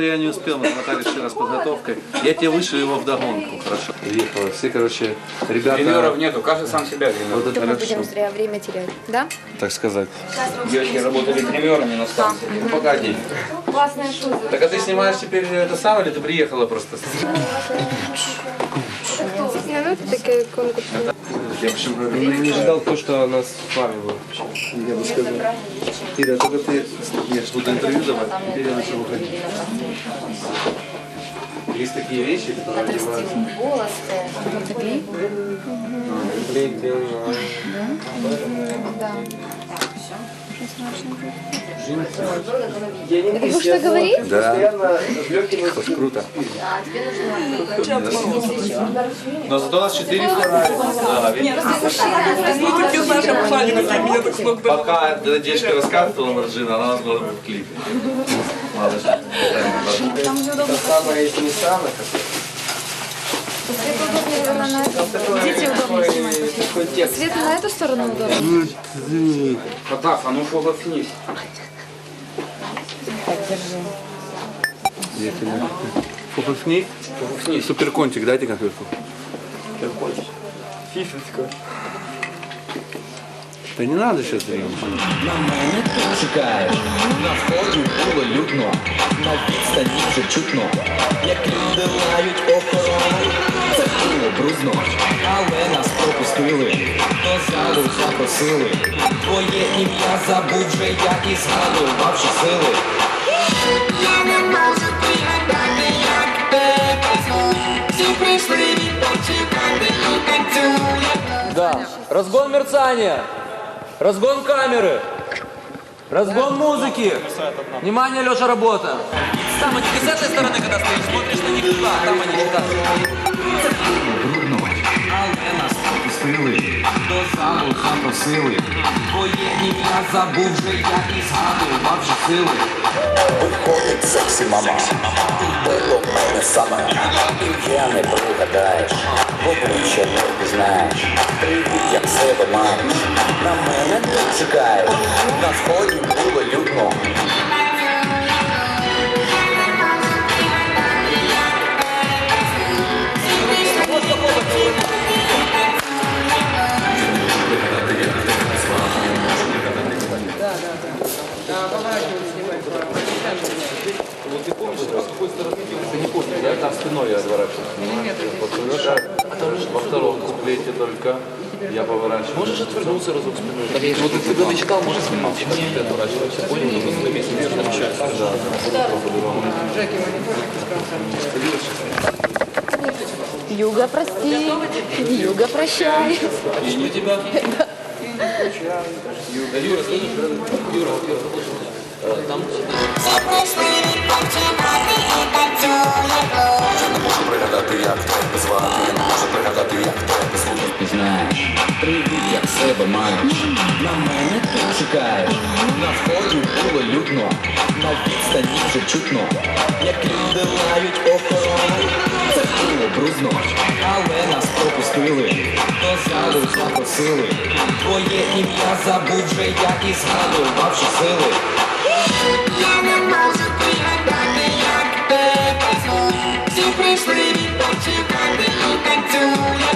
что я не успел, мы смотали еще раз подготовкой. Я тебе вышлю его в догонку, хорошо. Приехало. Все, короче, ребята... Гримеров нету, каждый сам себя гримирует. Вот это То мы хорошо, будем зря время терять, да? так сказать. Девочки работали гримерами на станции. Ну, погоди. Классная шуза. Так а ты снимаешь теперь это самое, или ты приехала просто? Ну, такая конкурс. Я в общем говорю, Я не ожидал то, что она с вами была. я бы сказал. Ира, только ты, я же буду интервью давать, теперь я начал уходить. Есть такие вещи, которые одеваются. волосы. Вы что говорите? Да, круто. Но зато у нас четыре Да, видишь? Пока девочка рассказывала Марджина, она была в клипе. Молодец. Самое из не самое. Дети удобнее снимать. Такой текст. Свет на эту сторону удобно. Потап, а ну фогафнись. Фуфуфни. Суперкончик, дайте конфетку. Фифочка. Да не надо сейчас дрянь. На мене ти чекаєш, на вході було людно, на відстані вже чутно, як люди лають охорону. Це було брудно, але нас пропустили, до залу запросили. Твоє ім'я забув вже, як і згадувавши сили. Я не можу пригадати, як тебе Всі прийшли відпочивати і танцює Да. Разгон мерцания. Разгон камеры. Разгон музыки. Внимание, Леша, работа. Там они не с этой стороны, когда стоишь, смотришь на них туда, там они не Пропустили, хто залу запросили. Твоє ім'я забув вже, я і згадувавши сили. Виходить сексі мама, було в мене саме, ім'я не пригадаєш, обличчя не впізнаєш, привіт, як себе маєш, на мене не чекаєш, на Я там спиной я отворачиваюсь. Во втором куплете только я поворачиваюсь. Можешь отвернуться разок спиной? Вот ты когда начитал, можешь снимать. Ты отворачиваешься, понял? Ну, на месте не отворачиваешься. Да. Юга, прости. Юга, прощай. И у тебя... Юра, Юра, Юра, э, там можу пригадати, як тебе звати, можу пригадати, як тебе звати. Пізнаєш, привід як себе маєш, на мене ти чекаєш, на вході було людно, на відстані вже чутно, як люди лають охорону. Брудно, але нас пропустили, до залу запросили. Твоє ім'я забув вже, як і згадувавши сили. Я не можу пригадати, як тебе Всі прийшли відпочивати і танцює